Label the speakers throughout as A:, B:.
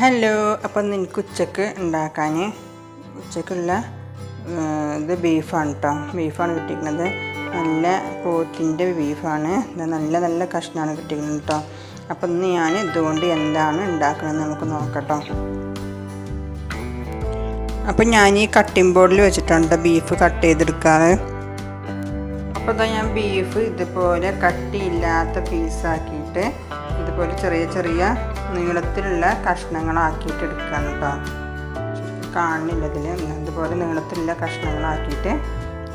A: Hello അപ്പം എനിക്ക് ഉച്ചയ്ക്ക് ഉണ്ടാക്കാൻ ഉച്ചക്കുള്ള ഇത് ബീഫാണ് കേട്ടോ ബീഫാണ് കിട്ടിയിരിക്കുന്നത് നല്ല പോത്തിന്റെ ബീഫാണ്. നല്ല നല്ല കഷ്ണമാണ് കിട്ടിയിരിക്കുന്നത് കേട്ടോ അപ്പം ഇന്ന് ഞാൻ ഇതുകൊണ്ട് എന്താണ് ഉണ്ടാക്കണമെന്ന് നമുക്ക് നോക്കട്ടോ അപ്പം ഞാൻ ഈ കട്ടിംഗ് ബോർഡിൽ വെച്ചിട്ടുണ്ട് ബീഫ് കട്ട് ചെയ്തെടുക്കാറ്. അപ്പോൾ ഇതാ ഞാൻ ബീഫ് ഇതുപോലെ കട്ടിയില്ലാത്ത പീസാക്കിയിട്ട് ഇതുപോലെ ചെറിയ ചെറിയ നീളത്തിലുള്ള കഷ്ണങ്ങളാക്കിയിട്ട് എടുക്കുകയാണ് കേട്ടോ കാണില്ല ഇതിൽ അതുപോലെ നീളത്തിലുള്ള കഷ്ണങ്ങളാക്കിയിട്ട്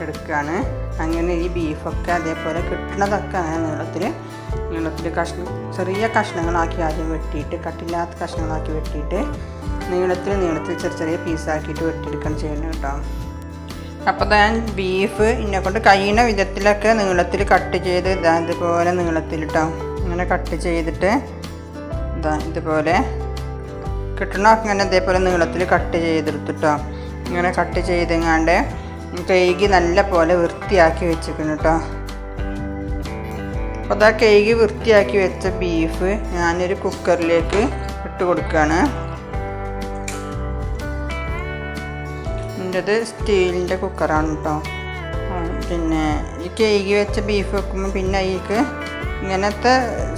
A: എടുക്കുകയാണ് അങ്ങനെ ഈ ബീഫൊക്കെ അതേപോലെ കിട്ടുന്നതൊക്കെ അങ്ങനെ നീളത്തിൽ നീളത്തിൽ കഷ്ണം ചെറിയ കഷ്ണങ്ങളാക്കി ആദ്യം വെട്ടിയിട്ട് കട്ടില്ലാത്ത കഷ്ണങ്ങളാക്കി വെട്ടിയിട്ട് നീളത്തിൽ നീളത്തിൽ ചെറിയ ചെറിയ പീസാക്കിയിട്ട് വെട്ടിയെടുക്കണം ചെയ്യണം കേട്ടോ അപ്പോൾ ഞാൻ ബീഫ് എന്നെ കൊണ്ട് കഴിയുന്ന വിധത്തിലൊക്കെ നീളത്തിൽ കട്ട് ചെയ്ത് ഇതാ ഇതുപോലെ നീളത്തിൽ കേട്ടോ അങ്ങനെ കട്ട് ചെയ്തിട്ട് ഇതാ ഇതുപോലെ കിട്ടണ ഇങ്ങനെ ഇതേപോലെ നീളത്തിൽ കട്ട് ചെയ്തെടുത്തിട്ടോ. ഇങ്ങനെ കട്ട് ചെയ്തെങ്ങാണ്ട് കഴുകി നല്ല പോലെ വൃത്തിയാക്കി വെച്ചിരിക്കുന്നു കേട്ടോ അപ്പോൾ അതാ കഴുകി വൃത്തിയാക്കി വെച്ച ബീഫ് ഞാനൊരു കുക്കറിലേക്ക് ഇട്ട് കൊടുക്കുകയാണ് എന്റെത് സ്റ്റീലിന്റെ കുക്കറാണ് കേട്ടോ പിന്നെ ഈ കേകി വെച്ച ബീഫ് വെക്കുമ്പോൾ പിന്നെ അതിക്ക് ഇങ്ങനത്തെ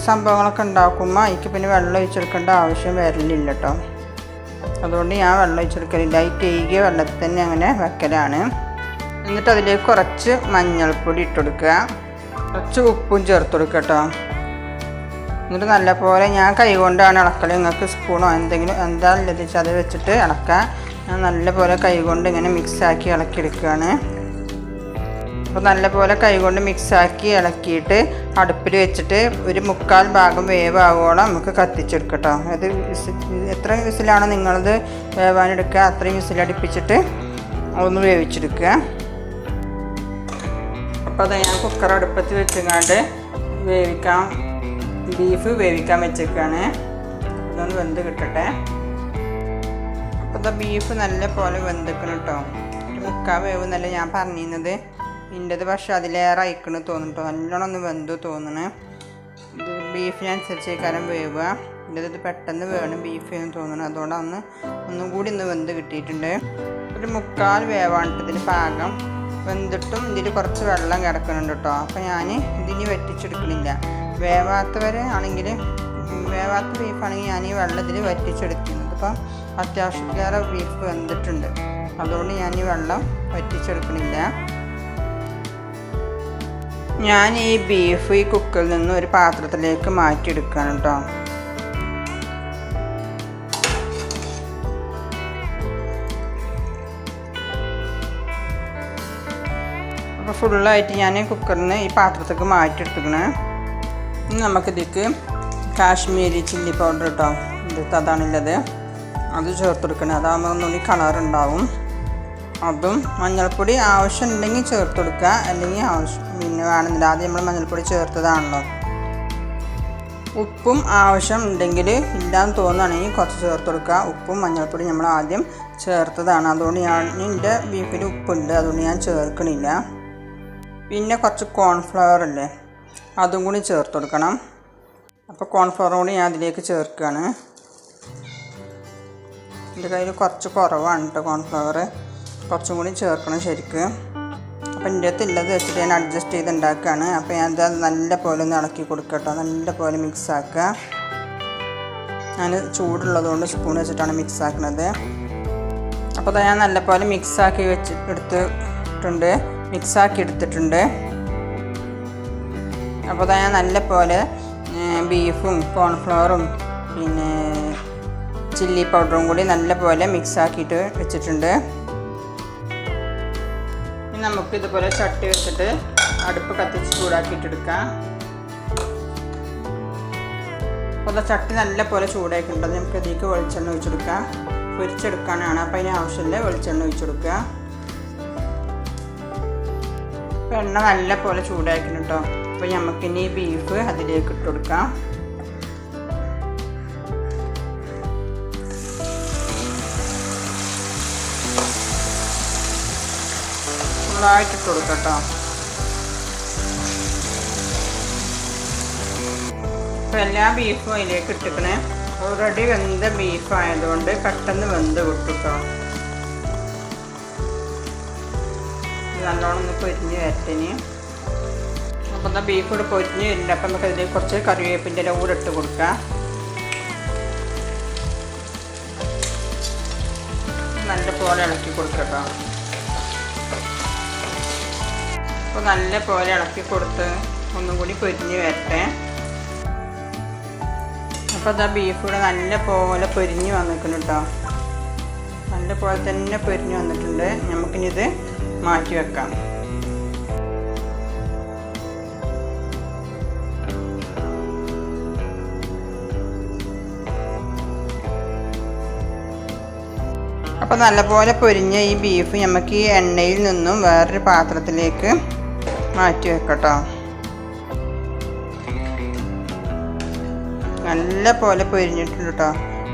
A: സംഭവങ്ങളൊക്കെ ഉണ്ടാക്കുമ്പോൾ അതിക്ക് പിന്നെ വെള്ളം ഒഴിച്ചെടുക്കേണ്ട ആവശ്യം വരലില്ല കേട്ടോ അതുകൊണ്ട് ഞാൻ വെള്ളം ഒഴിച്ചെടുക്കലില്ല. ഈ കേകിയ വെള്ളത്തിൽ തന്നെ അങ്ങനെ വെക്കലാണ്. എന്നിട്ട് അതിലേക്ക് കുറച്ച് മഞ്ഞൾപ്പൊടി ഇട്ട് കൊടുക്കുക കുറച്ച് ഉപ്പും ചേർത്ത് കൊടുക്കുക കേട്ടോ എന്നിട്ട് നല്ലപോലെ ഞാൻ കൈ കൊണ്ടാണ് ഇളക്കൽ നിങ്ങൾക്ക് സ്പൂണോ എന്തെങ്കിലും എന്താ ഉള്ളത് വെച്ചാൽ അത് വെച്ചിട്ട് ഇളക്കുക ഞാൻ നല്ലപോലെ കൈ കൊണ്ട് ഇങ്ങനെ മിക്സാക്കി ഇളക്കിയെടുക്കുകയാണ്. അപ്പോൾ നല്ലപോലെ കൈ കൊണ്ട് മിക്സാക്കി ഇളക്കിയിട്ട് അടുപ്പിൽ വെച്ചിട്ട് ഒരു മുക്കാൽ ഭാഗം വേവാകോളം നമുക്ക് കത്തിച്ചെടുക്കട്ടോ. അത് എത്ര വിസിലാണോ നിങ്ങളത് വേവാനെടുക്കുക? അത്രയും വിസിലടുപ്പിച്ചിട്ട് ഒന്ന് വേവിച്ചെടുക്കുക. അപ്പോൾ അത് ഞാൻ കുക്കർ അടുപ്പത്ത് വെച്ചങ്ങാണ്ട് വേവിക്കാം. ബീഫ് വേവിക്കാൻ വെച്ചേക്കാണ്. അതൊന്ന് വെന്ത് കിട്ടട്ടെ. അപ്പോൾ ബീഫ് നല്ല പോലെ വെന്തിക്കണം കേട്ടോ മുക്കാൽ വേവ് എന്നല്ല ഞാൻ പറഞ്ഞിരുന്നത്. ഇന്റെത് പക്ഷെ അതിലേറെ അയക്കണ് തോന്നുന്നു നല്ലോണം ഒന്ന് വെന്തു തോന്നുന്നു ഇത് ബീഫിനനുസരിച്ച് കാരം വേവുക. ഇന്റെ ഇത് പെട്ടെന്ന് വേണം ബീഫ് എന്ന് തോന്നുന്നു അതുകൊണ്ടാണ് ഒന്ന് ഒന്നും കൂടി ഒന്ന് വെന്ത് കിട്ടിയിട്ടുണ്ട്. ഒരു മുക്കാൽ വേവാണ് ഇതിന് പാകം. വെന്തിട്ടും ഇതിൽ കുറച്ച് വെള്ളം കിടക്കുന്നുണ്ട് കേട്ടോ അപ്പോൾ ഞാൻ ഇതിന് വറ്റിച്ചെടുക്കണില്ല. വേവാത്തവരെ ആണെങ്കിൽ വേവാത്ത ബീഫാണെങ്കിൽ ഞാൻ ഈ വെള്ളത്തിൽ വറ്റിച്ചെടുക്കുന്നത് ഇപ്പം അത്യാവശ്യത്തിലേറെ ബീഫ് വെന്തിട്ടുണ്ട്. അതുകൊണ്ട് ഞാൻ ഈ വെള്ളം വറ്റിച്ചെടുക്കണില്ല. ഞാൻ ഈ ബീഫ് ഈ കുക്കിൽ നിന്ന് ഒരു പാത്രത്തിലേക്ക് മാറ്റിയെടുക്കുകയാണ് കേട്ടോ. അപ്പോൾ ഫുള്ളായിട്ട് ഞാൻ കുക്കറിൽ നിന്ന് ഈ പാത്രത്തേക്ക് മാറ്റിയെടുത്തുക്കണേ ഇനി നമുക്കിതിക്ക് കാശ്മീരി ചില്ലി പൗഡർ കേട്ടോ ഇത് അതാണുള്ളത് അത് ചേർത്തെടുക്കണം. അതാകുമ്പോൾ ഒന്നുകൂടി കളറുണ്ടാവും അതും മഞ്ഞൾപ്പൊടി ആവശ്യമുണ്ടെങ്കിൽ ചേർത്ത് കൊടുക്കുക. അല്ലെങ്കിൽ ആവശ്യം പിന്നെ വേണമെന്നില്ല. ആദ്യം നമ്മൾ മഞ്ഞൾപ്പൊടി ചേർത്തതാണല്ലോ. ഉപ്പും ആവശ്യം ഉണ്ടെങ്കിൽ ഇല്ലാന്ന് തോന്നുകയാണെങ്കിൽ കുറച്ച് ചേർത്ത് കൊടുക്കുക. ഉപ്പും മഞ്ഞൾപ്പൊടി നമ്മൾ ആദ്യം ചേർത്തതാണ്. അതുകൊണ്ട് ഞാൻ എന്റെ ബീഫിൽ ഉപ്പുണ്ട്. അതുകൊണ്ട് ഞാൻ ചേർക്കണില്ല. പിന്നെ കുറച്ച് കോൺഫ്ലവർ അല്ലേ അതും കൂടി ചേർത്ത് കൊടുക്കണം. അപ്പോൾ കോൺഫ്ലവർ കൂടി ഞാൻ അതിലേക്ക് ചേർക്കുകയാണ്. എന്റെ കയ്യിൽ കുറച്ച് കുറവാണ് കേട്ടോ കോൺഫ്ലവർ കുറച്ചും കൂടി ചേർക്കണം ശരിക്ക്. അപ്പോൾ എന്റെ അടുത്ത് ഉള്ളത് വെച്ചിട്ട് ഞാൻ അഡ്ജസ്റ്റ് ചെയ്ത് ഉണ്ടാക്കുകയാണ് അപ്പോൾ ഞാൻ അത് നല്ല പോലെ ഒന്ന് ഇളക്കി കൊടുക്കട്ടോ. നല്ല പോലെ മിക്സ് ആക്കുക ഞാൻ ചൂടുള്ളതുകൊണ്ട് സ്പൂൺ വെച്ചിട്ടാണ് മിക്സ് ആക്കുന്നത് അപ്പോൾ അത് ഞാൻ നല്ല പോലെ മിക്സ് ആക്കി വെച്ച് എടുത്തിട്ടുണ്ട്. മിക്സ് ആക്കി എടുത്തിട്ടുണ്ട്. അപ്പോൾ ഞാൻ നല്ല പോലെ ബീഫും കോൺഫ്ലവറും പിന്നെ ചില്ലി പൗഡറും കൂടി നല്ല പോലെ മിക്സ് ആക്കിയിട്ട് വെച്ചിട്ടുണ്ട്. ഇനി നമുക്ക് ഇതുപോലെ ചട്ടി വെച്ചിട്ട് അടുപ്പ് കത്തിച്ച് ചൂടാക്കിയിട്ടെടുക്കാം. അപ്പോൾ ചട്ടി നല്ല പോലെ ചൂടാക്കിയിട്ടുണ്ട് നമുക്ക് ഇതിലേക്ക് വെളിച്ചെണ്ണ ഒഴിച്ചെടുക്കാം. പൊരിച്ചെടുക്കാനാണ്. അപ്പോൾ അതിന് ആവശ്യമില്ല വെളിച്ചെണ്ണ ഒഴിച്ചെടുക്കുക. അപ്പോൾ എണ്ണ നല്ല പോലെ ചൂടാക്കണം കേട്ടോ അപ്പോൾ നമുക്കിനി ബീഫ് അതിലേക്ക് ഇട്ട് കൊടുക്കാം ഫുള്ളായിട്ട് ഇട്ട് കൊടുക്കാം എല്ലാ ബീഫും അതിലേക്ക് ഇട്ടിക്കണേ. ഓൾറെഡി വെന്ത ബീഫ് ആയതുകൊണ്ട് പെട്ടെന്ന് വെന്ത് ഇത് നല്ലോണം ഒന്ന് പൊരിഞ്ഞ് വരട്ടിന്. അപ്പം എന്നാൽ ബീഫ് കൂടെ പൊരിഞ്ഞ് വരുന്നുണ്ട് അപ്പം നമുക്ക് ഇതിലേക്ക് കുറച്ച് കറിവേപ്പിന്റെ ഇല കൂടെ ഇട്ട് കൊടുക്കാം. നല്ലപോലെ ഇളക്കി കൊടുക്കട്ടോ. അപ്പോൾ നല്ല പോലെ ഇളക്കി കൊടുത്ത് ഒന്നും കൂടി പൊരിഞ്ഞ് വരട്ടെ. അപ്പോൾ അതാ ബീഫ് കൂടെ നല്ല പോലെ പൊരിഞ്ഞ് വന്നിട്ടുണ്ട് കേട്ടോ നല്ല പോലെ തന്നെ പൊരിഞ്ഞ് വന്നിട്ടുണ്ട്. നമുക്കിനി ഇത് മാറ്റി വെക്കാം. അപ്പോൾ നല്ലപോലെ പൊരിഞ്ഞ ഈ ബീഫ് നമുക്ക് ഈ എണ്ണയിൽ നിന്നും വേറൊരു പാത്രത്തിലേക്ക് മാറ്റി വെക്കട്ടോ നല്ല പോലെ പൊരിഞ്ഞിട്ടുണ്ട് കേട്ടോ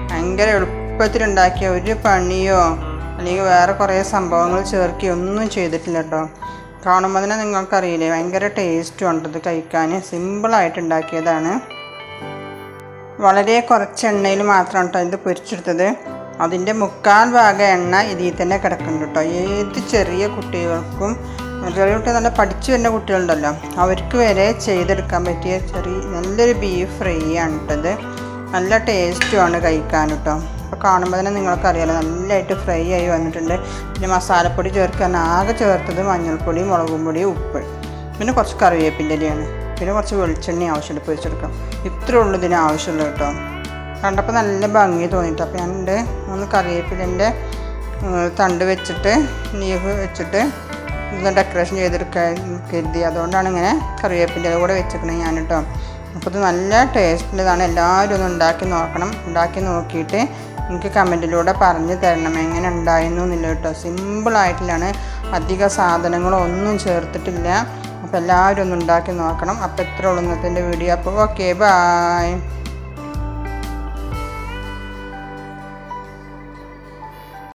A: ഭയങ്കര എളുപ്പത്തിലുണ്ടാക്കിയ ഒരു പണിയോ അല്ലെങ്കിൽ വേറെ കുറേ സംഭവങ്ങൾ ചേർക്കി ഒന്നും ചെയ്തിട്ടില്ല കേട്ടോ കാണുമ്പോൾ തന്നെ നിങ്ങൾക്കറിയില്ലേ ഭയങ്കര ടേസ്റ്റും ഉണ്ട് ഇത് കഴിക്കാൻ. സിമ്പിളായിട്ട് ഉണ്ടാക്കിയതാണ്. വളരെ കുറച്ച് എണ്ണയിൽ മാത്രം കേട്ടോ ഇത് പൊരിച്ചെടുത്തത്. അതിന്റെ മുക്കാൽ ഭാഗം എണ്ണ ഇതിൽ തന്നെ കിടക്കുന്നുണ്ട് കേട്ടോ ഏത് ചെറിയ കുട്ടികൾക്കും കുട്ടികൾ നല്ല പഠിച്ചു വരുന്ന കുട്ടികളുണ്ടല്ലോ. അവർക്ക് വരെ ചെയ്തെടുക്കാൻ പറ്റിയ ചെറിയ നല്ലൊരു ബീഫ് ഫ്രൈ ആണ് ഇട്ടത് നല്ല ടേസ്റ്റുമാണ് കഴിക്കാൻ കേട്ടോ അപ്പോൾ കാണുമ്പോൾ തന്നെ നിങ്ങൾക്കറിയാലോ നല്ലതായിട്ട് ഫ്രൈ ആയി വന്നിട്ടുണ്ട്. പിന്നെ മസാലപ്പൊടി ചേർക്കാൻ ആകെ ചേർത്തത് മഞ്ഞൾപ്പൊടി മുളകും പൊടി ഉപ്പ്. പിന്നെ കുറച്ച് കറിവേപ്പിന്റെ ഇലയാണ് പിന്നെ കുറച്ച് വെളിച്ചെണ്ണ ആവശ്യമുണ്ട് പൊരിച്ചെടുക്കാം. ഇത്രേ ഉള്ളൂ ഇതിന് ആവശ്യമുള്ളൂ കേട്ടോ കണ്ടപ്പോൾ നല്ല ഭംഗി തോന്നിയിട്ട് അപ്പോൾ ഞാൻ എന്റെ മൂന്ന് കറിവേപ്പിലിന്റെ തണ്ട് വെച്ചിട്ട് ലീഫ് വെച്ചിട്ട് ഇതൊന്ന് ഡെക്കറേഷൻ ചെയ്തെടുക്കാൻ കരുതി. അതുകൊണ്ടാണ് ഇങ്ങനെ കറിവേപ്പിന്റെ കൂടെ വെച്ചിരിക്കുന്നത് ഞാൻ കേട്ടോ അപ്പോൾ ഇത് നല്ല ടേസ്റ്റിന്റെതാണ് എല്ലാവരും ഒന്ന് ഉണ്ടാക്കി നോക്കണം. ഉണ്ടാക്കി നോക്കിയിട്ട് എനിക്ക് കമന്റിലൂടെ പറഞ്ഞു തരണം. എങ്ങനെ ഉണ്ടായിരുന്നു എന്നില്ല കേട്ടോ. സിമ്പിളായിട്ടില്ലാണ് അധിക സാധനങ്ങളൊന്നും ചേർത്തിട്ടില്ല. അപ്പോൾ എല്ലാവരും ഒന്ന് ഉണ്ടാക്കി നോക്കണം. അപ്പോൾ എത്ര ഉള്ളൂ വീഡിയോ അപ്പോൾ ഓക്കെ ബായ്